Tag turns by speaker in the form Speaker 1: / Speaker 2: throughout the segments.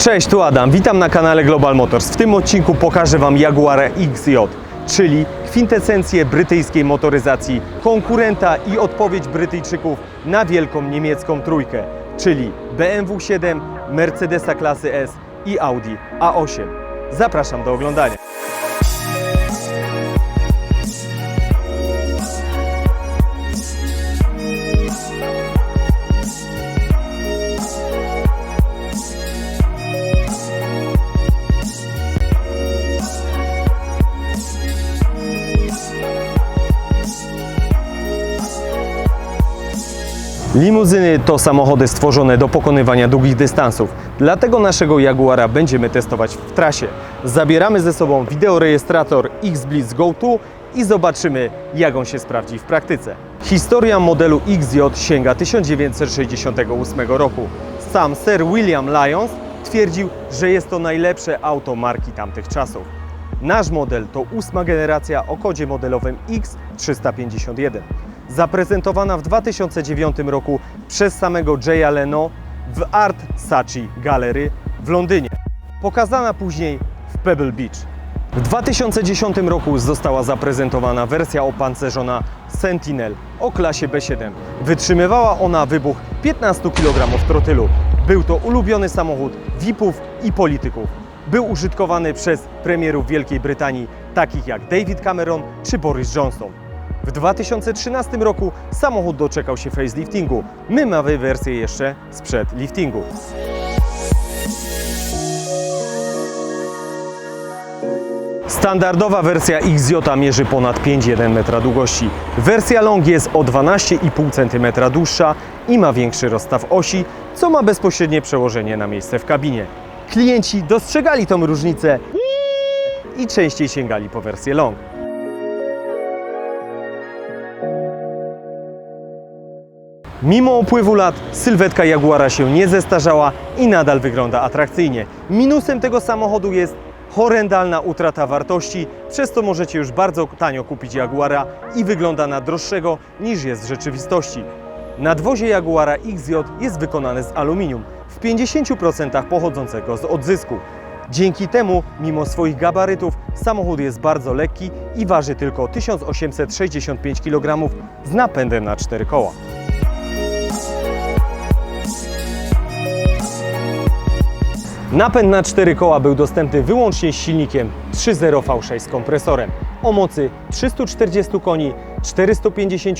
Speaker 1: Cześć, tu Adam, witam na kanale Global Motors. W tym odcinku pokażę Wam Jaguara XJ, czyli kwintesencję brytyjskiej motoryzacji, konkurenta i odpowiedź Brytyjczyków na wielką niemiecką trójkę, czyli BMW 7, Mercedesa klasy S i Audi A8. Zapraszam do oglądania. Limuzyny to samochody stworzone do pokonywania długich dystansów. Dlatego naszego Jaguara będziemy testować w trasie. Zabieramy ze sobą wideorejestrator X-Blitz Go 2 i zobaczymy, jak on się sprawdzi w praktyce. Historia modelu XJ sięga 1968 roku. Sam Sir William Lyons twierdził, że jest to najlepsze auto marki tamtych czasów. Nasz model to ósma generacja o kodzie modelowym X351, zaprezentowana w 2009 roku przez samego Jaya Leno w Art Saatchi Gallery w Londynie, pokazana później w Pebble Beach. W 2010 roku została zaprezentowana wersja opancerzona Sentinel o klasie B7. Wytrzymywała ona wybuch 15 kg trotylu. Był to ulubiony samochód VIP-ów i polityków. Był użytkowany przez premierów Wielkiej Brytanii, takich jak David Cameron czy Boris Johnson. W 2013 roku samochód doczekał się faceliftingu. My mamy wersję jeszcze sprzed liftingu. Standardowa wersja XJ mierzy ponad 5,1 metra długości. Wersja Long jest o 12,5 cm dłuższa i ma większy rozstaw osi, co ma bezpośrednie przełożenie na miejsce w kabinie. Klienci dostrzegali tą różnicę i częściej sięgali po wersję Long. Mimo upływu lat sylwetka Jaguara się nie zestarzała i nadal wygląda atrakcyjnie. Minusem tego samochodu jest horrendalna utrata wartości, przez to możecie już bardzo tanio kupić Jaguara i wygląda na droższego niż jest w rzeczywistości. Nadwozie Jaguara XJ jest wykonane z aluminium, w 50% pochodzącego z odzysku. Dzięki temu, mimo swoich gabarytów, samochód jest bardzo lekki i waży tylko 1865 kg z napędem na 4 koła. Napęd na 4 koła był dostępny wyłącznie z silnikiem 3.0 V6 z kompresorem o mocy 340 koni, 450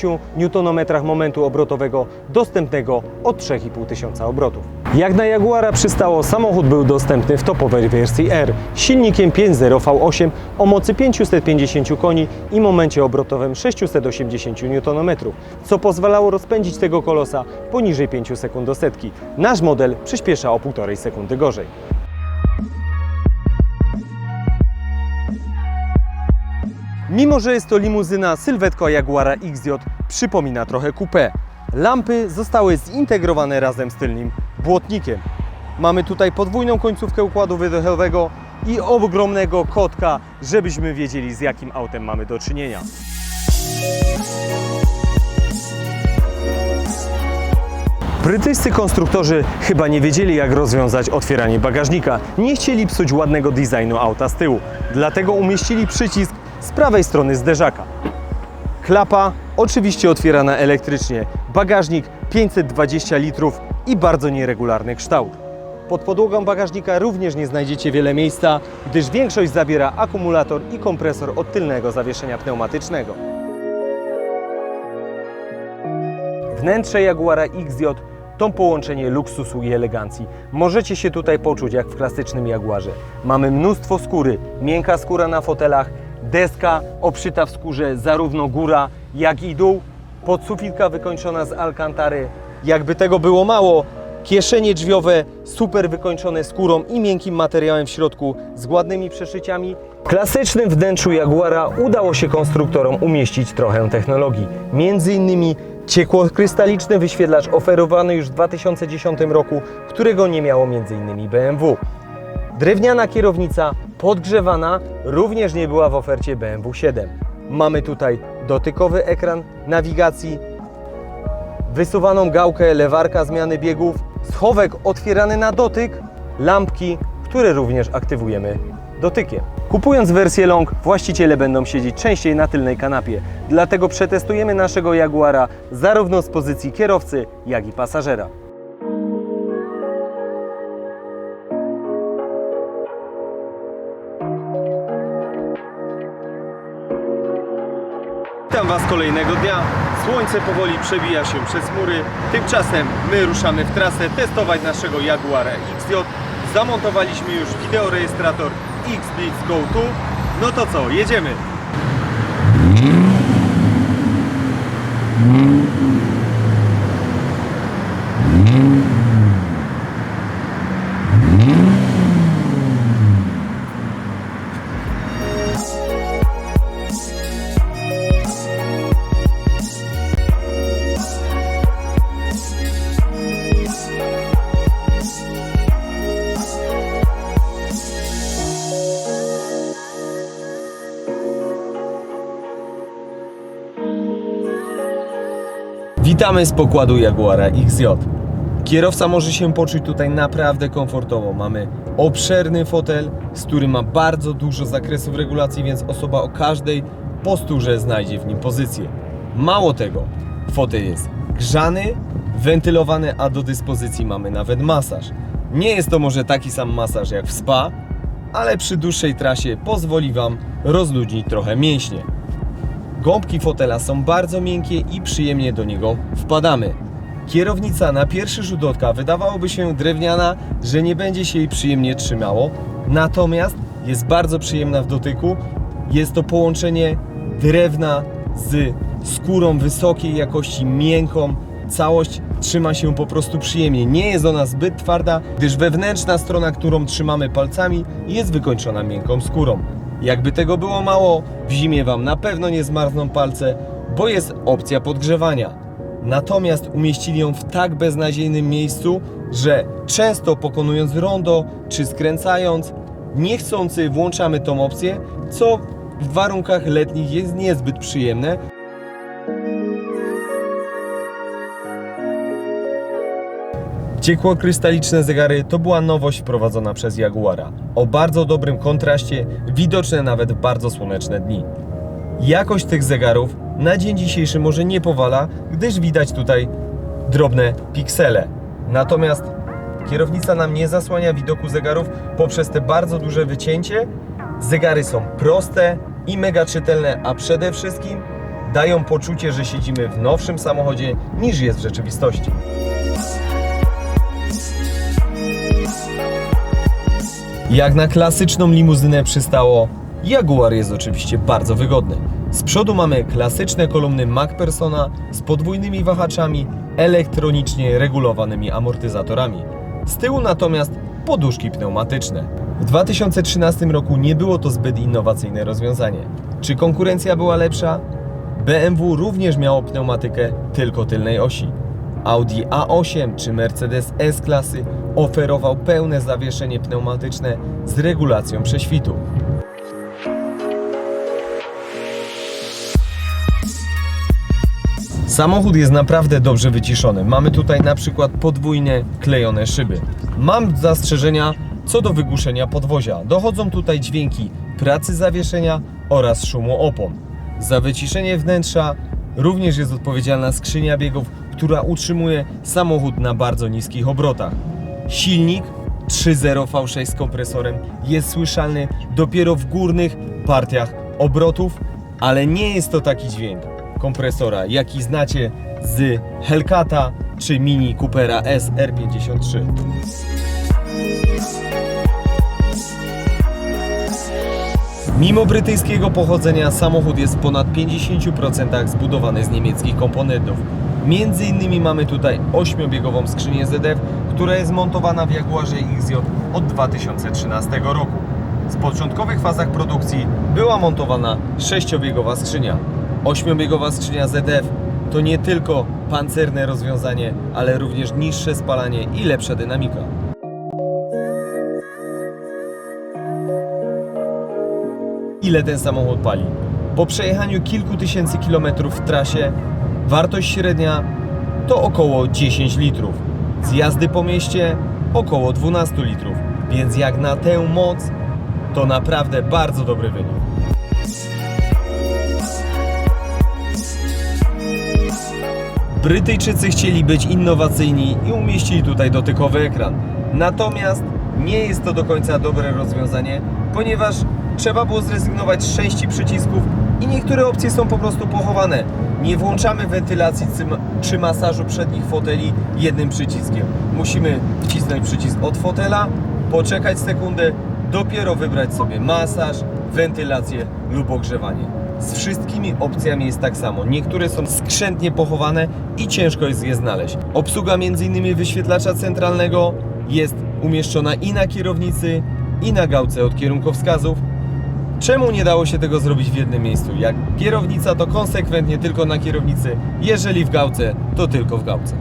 Speaker 1: Nm momentu obrotowego, dostępnego od 3,5 tysiąca obrotów. Jak na Jaguara przystało, samochód był dostępny w topowej wersji R silnikiem 5.0 V8 o mocy 550 koni i momencie obrotowym 680 Nm, co pozwalało rozpędzić tego kolosa poniżej 5 sekund do setki. Nasz model przyspiesza o 1,5 sekundy gorzej. Mimo, że jest to limuzyna, sylwetka Jaguara XJ przypomina trochę coupé. Lampy zostały zintegrowane razem z tylnym błotnikiem. Mamy tutaj podwójną końcówkę układu wydechowego i ogromnego kotka, żebyśmy wiedzieli z jakim autem mamy do czynienia. Brytyjscy konstruktorzy chyba nie wiedzieli, jak rozwiązać otwieranie bagażnika. Nie chcieli psuć ładnego designu auta z tyłu, dlatego umieścili przycisk z prawej strony zderzaka. Klapa oczywiście otwierana elektrycznie, bagażnik 520 litrów i bardzo nieregularny kształt. Pod podłogą bagażnika również nie znajdziecie wiele miejsca, gdyż większość zabiera akumulator i kompresor od tylnego zawieszenia pneumatycznego. Wnętrze Jaguara XJ to połączenie luksusu i elegancji. Możecie się tutaj poczuć jak w klasycznym Jaguarze. Mamy mnóstwo skóry, miękka skóra na fotelach, deska obszyta w skórze zarówno góra, jak i dół, podsufitka wykończona z alkantary. Jakby tego było mało, kieszenie drzwiowe super wykończone skórą i miękkim materiałem w środku z ładnymi przeszyciami. W klasycznym wnętrzu Jaguara udało się konstruktorom umieścić trochę technologii. Między innymi ciekłokrystaliczny wyświetlacz oferowany już w 2010 roku, którego nie miało m.in. BMW. Drewniana kierownica podgrzewana również nie była w ofercie BMW 7. Mamy tutaj dotykowy ekran nawigacji, wysuwaną gałkę lewarka zmiany biegów, schowek otwierany na dotyk, lampki, które również aktywujemy dotykiem. Kupując wersję long, właściciele będą siedzieć częściej na tylnej kanapie, dlatego przetestujemy naszego Jaguara zarówno z pozycji kierowcy, jak i pasażera. Witam Was kolejnego dnia. Słońce powoli przebija się przez chmury. Tymczasem my ruszamy w trasę testować naszego Jaguara XJ. Zamontowaliśmy już wideorejestrator X-Blitz Go 2. No to co, jedziemy! Witamy z pokładu Jaguara XJ. Kierowca może się poczuć tutaj naprawdę komfortowo. Mamy obszerny fotel, z którym ma bardzo dużo zakresów regulacji, więc osoba o każdej posturze znajdzie w nim pozycję. Mało tego, fotel jest grzany, wentylowany, a do dyspozycji mamy nawet masaż. Nie jest to może taki sam masaż jak w spa, ale przy dłuższej trasie pozwoli Wam rozluźnić trochę mięśnie. Gąbki fotela są bardzo miękkie i przyjemnie do niego wpadamy. Kierownica na pierwszy rzut oka wydawałoby się drewniana, że nie będzie się jej przyjemnie trzymało, natomiast jest bardzo przyjemna w dotyku. Jest to połączenie drewna z skórą wysokiej jakości, miękką. Całość trzyma się po prostu przyjemnie. Nie jest ona zbyt twarda, gdyż wewnętrzna strona, którą trzymamy palcami, jest wykończona miękką skórą. Jakby tego było mało, w zimie Wam na pewno nie zmarzną palce, bo jest opcja podgrzewania. Natomiast umieścili ją w tak beznadziejnym miejscu, że często pokonując rondo czy skręcając, niechcący włączamy tą opcję, co w warunkach letnich jest niezbyt przyjemne, Ciekłokrystaliczne zegary to była nowość wprowadzona przez Jaguara. O bardzo dobrym kontraście, widoczne nawet w bardzo słoneczne dni. Jakość tych zegarów na dzień dzisiejszy może nie powala, gdyż widać tutaj drobne piksele. Natomiast kierownica nam nie zasłania widoku zegarów poprzez te bardzo duże wycięcie. Zegary są proste i mega czytelne, a przede wszystkim dają poczucie, że siedzimy w nowszym samochodzie niż jest w rzeczywistości. Jak na klasyczną limuzynę przystało, Jaguar jest oczywiście bardzo wygodny. Z przodu mamy klasyczne kolumny MacPersona z podwójnymi wahaczami, elektronicznie regulowanymi amortyzatorami. Z tyłu natomiast poduszki pneumatyczne. W 2013 roku nie było to zbyt innowacyjne rozwiązanie. Czy konkurencja była lepsza? BMW również miało pneumatykę tylko tylnej osi. Audi A8 czy Mercedes S-klasy oferował pełne zawieszenie pneumatyczne z regulacją prześwitu. Samochód jest naprawdę dobrze wyciszony. Mamy tutaj na przykład podwójne klejone szyby. Mam zastrzeżenia co do wygłuszenia podwozia. Dochodzą tutaj dźwięki pracy zawieszenia oraz szumu opon. Za wyciszenie wnętrza również jest odpowiedzialna skrzynia biegów, która utrzymuje samochód na bardzo niskich obrotach. Silnik 3.0 V6 z kompresorem jest słyszalny dopiero w górnych partiach obrotów, ale nie jest to taki dźwięk kompresora, jaki znacie z Hellcata czy Mini Coopera SR53. Mimo brytyjskiego pochodzenia samochód jest w ponad 50% zbudowany z niemieckich komponentów. Między innymi mamy tutaj 8-biegową skrzynię ZF, która jest montowana w Jaguarze XJ od 2013 roku. W początkowych fazach produkcji była montowana 6-biegowa skrzynia. 8-biegowa skrzynia ZF to nie tylko pancerne rozwiązanie, ale również niższe spalanie i lepsza dynamika. Ile ten samochód pali. Po przejechaniu kilku tysięcy kilometrów w trasie, wartość średnia to około 10 litrów. Z jazdy po mieście około 12 litrów. Więc jak na tę moc, to naprawdę bardzo dobry wynik. Brytyjczycy chcieli być innowacyjni i umieścili tutaj dotykowy ekran. Natomiast nie jest to do końca dobre rozwiązanie, ponieważ trzeba było zrezygnować z części przycisków i niektóre opcje są po prostu pochowane. Nie włączamy wentylacji czy masażu przednich foteli jednym przyciskiem. Musimy wcisnąć przycisk od fotela, poczekać sekundę, dopiero wybrać sobie masaż, wentylację lub ogrzewanie. Z wszystkimi opcjami jest tak samo. Niektóre są skrzętnie pochowane i ciężko jest je znaleźć. Obsługa m.in. wyświetlacza centralnego jest umieszczona i na kierownicy, i na gałce od kierunkowskazów. Czemu nie dało się tego zrobić w jednym miejscu? Jak kierownica, to konsekwentnie tylko na kierownicy, jeżeli w gałce, to tylko w gałce.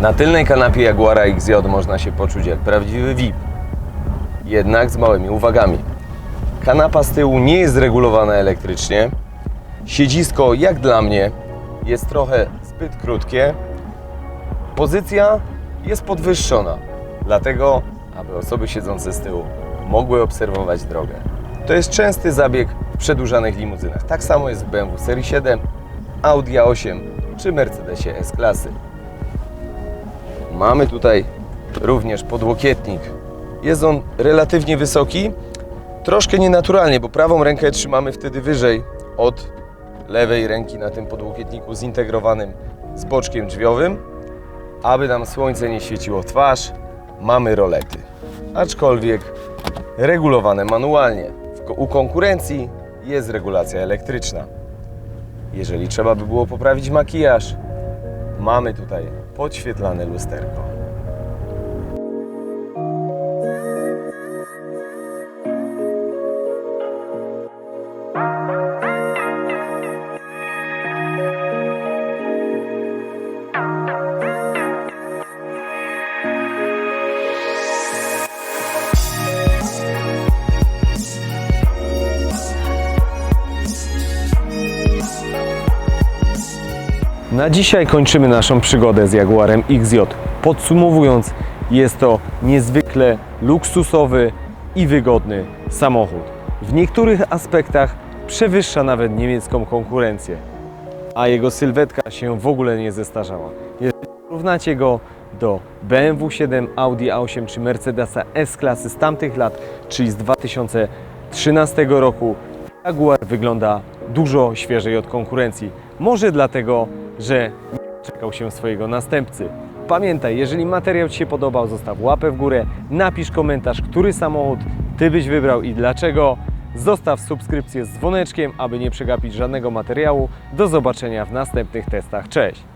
Speaker 1: Na tylnej kanapie Jaguara XJ można się poczuć jak prawdziwy VIP. Jednak z małymi uwagami. Kanapa z tyłu nie jest regulowana elektrycznie. Siedzisko, jak dla mnie, jest trochę zbyt krótkie. Pozycja jest podwyższona, dlatego, aby osoby siedzące z tyłu mogły obserwować drogę. To jest częsty zabieg w przedłużanych limuzynach. Tak samo jest w BMW Serii 7, Audi A8 czy Mercedesie S-klasy. Mamy tutaj również podłokietnik. Jest on relatywnie wysoki, troszkę nienaturalnie, bo prawą rękę trzymamy wtedy wyżej od lewej ręki na tym podłokietniku zintegrowanym z boczkiem drzwiowym, aby nam słońce nie świeciło twarz. Mamy rolety, aczkolwiek regulowane manualnie. U konkurencji jest regulacja elektryczna. Jeżeli trzeba by było poprawić makijaż, mamy tutaj podświetlane lusterko. Na dzisiaj kończymy naszą przygodę z Jaguarem XJ. Podsumowując, jest to niezwykle luksusowy i wygodny samochód. W niektórych aspektach przewyższa nawet niemiecką konkurencję, a jego sylwetka się w ogóle nie zestarzała. Jeżeli porównacie go do BMW 7, Audi A8 czy Mercedesa S-klasy z tamtych lat, czyli z 2013 roku, Jaguar wygląda dużo świeżej od konkurencji. Może dlatego, że czekał się swojego następcy. Pamiętaj, jeżeli materiał Ci się podobał, zostaw łapę w górę, napisz komentarz, który samochód Ty byś wybrał i dlaczego. Zostaw subskrypcję z dzwoneczkiem, aby nie przegapić żadnego materiału. Do zobaczenia w następnych testach. Cześć!